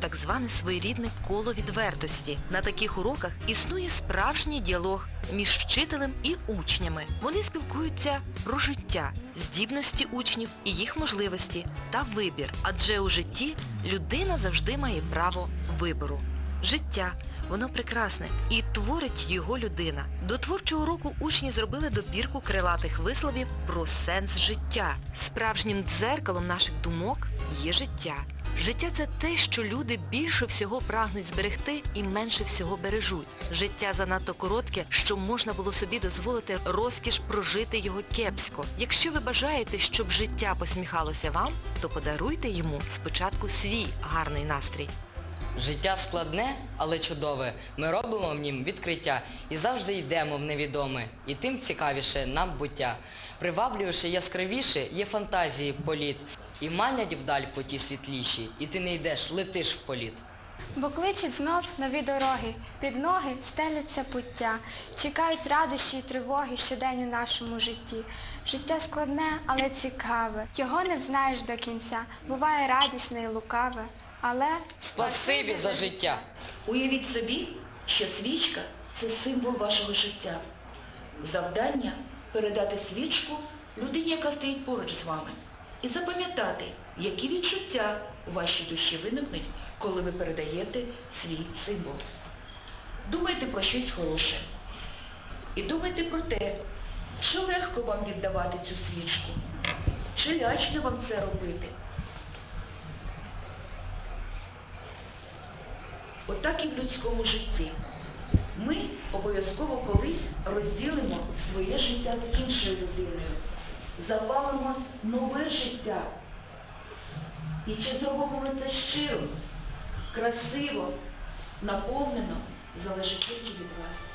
так зване своєрідне коло відвертості. На таких уроках існує справжній діалог між вчителем і учнями. Вони спілкуються про життя, здібності учнів і їх можливості та вибір. Адже у житті людина завжди має право вибору. Життя, воно прекрасне і творить його людина. До творчого уроку учні зробили добірку крилатих висловів про сенс життя. Справжнім дзеркалом наших думок є життя. Життя це те, що люди більше всього прагнуть зберегти і менше всього бережуть. Життя занадто коротке, що можна було собі дозволити розкіш прожити його кепсько. Якщо ви бажаєте, щоб життя посміхалося вам, то подаруйте йому спочатку свій гарний настрій. Життя складне, але чудове. Ми робимо в нім відкриття і завжди йдемо в невідоме. І тим цікавіше нам буття. Приваблювавши яскравіше, є фантазії політ. І манять вдаль поті світліші, і ти не йдеш, летиш в політ. Бо кличуть знов нові дороги, під ноги стеляться пуття, чекають радощі й тривоги щодень у нашому житті. Життя складне, але цікаве, його не взнаєш до кінця, буває радісне і лукаве, але Спасибі за життя! Уявіть собі, що свічка це символ вашого життя. Завдання передати свічку людині, яка стоїть поруч з вами. І запам'ятати, які відчуття у вашій душі виникнуть, коли ви передаєте свій символ. Думайте про щось хороше. І думайте про те, чи легко вам віддавати цю свічку, чи лячно вам це робити. Отак і в людському житті. Ми обов'язково колись розділимо своє життя з іншою людиною, запалимо нове життя. І чи зробимо ми це щиро, красиво, наповнено, залежить тільки від вас.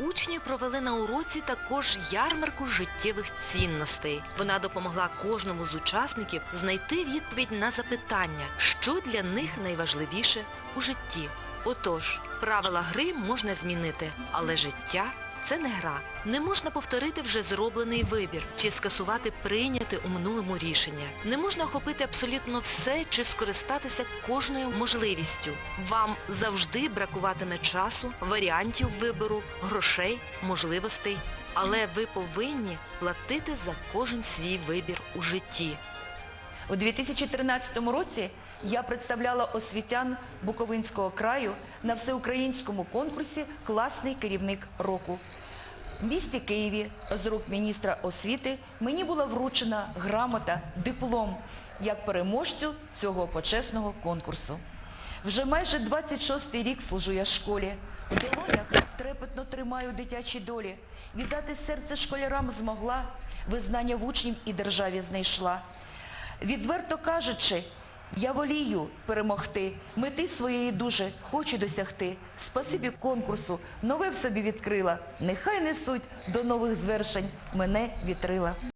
Учні провели на уроці також ярмарку життєвих цінностей. Вона допомогла кожному з учасників знайти відповідь на запитання, що для них найважливіше у житті. Отож, правила гри можна змінити, але життя це не гра. Не можна повторити вже зроблений вибір чи скасувати прийняте у минулому рішення. Не можна охопити абсолютно все чи скористатися кожною можливістю. Вам завжди бракуватиме часу, варіантів вибору, грошей, можливостей. Але ви повинні платити за кожен свій вибір у житті. У 2013 році я представляла освітян Буковинського краю на всеукраїнському конкурсі Класний керівник року. В місті Києві з рук міністра освіти мені була вручена грамота, диплом як переможцю цього почесного конкурсу. Вже майже 26-й рік служу я школі. В долонях трепетно тримаю дитячі долі. Віддати серце школярам змогла, визнання в учнів і державі знайшла. Відверто кажучи, я волію перемогти, мети своєї дуже хочу досягти. Спасибі конкурсу, нове в собі відкрила. Нехай несуть до нових звершень мене вітрила.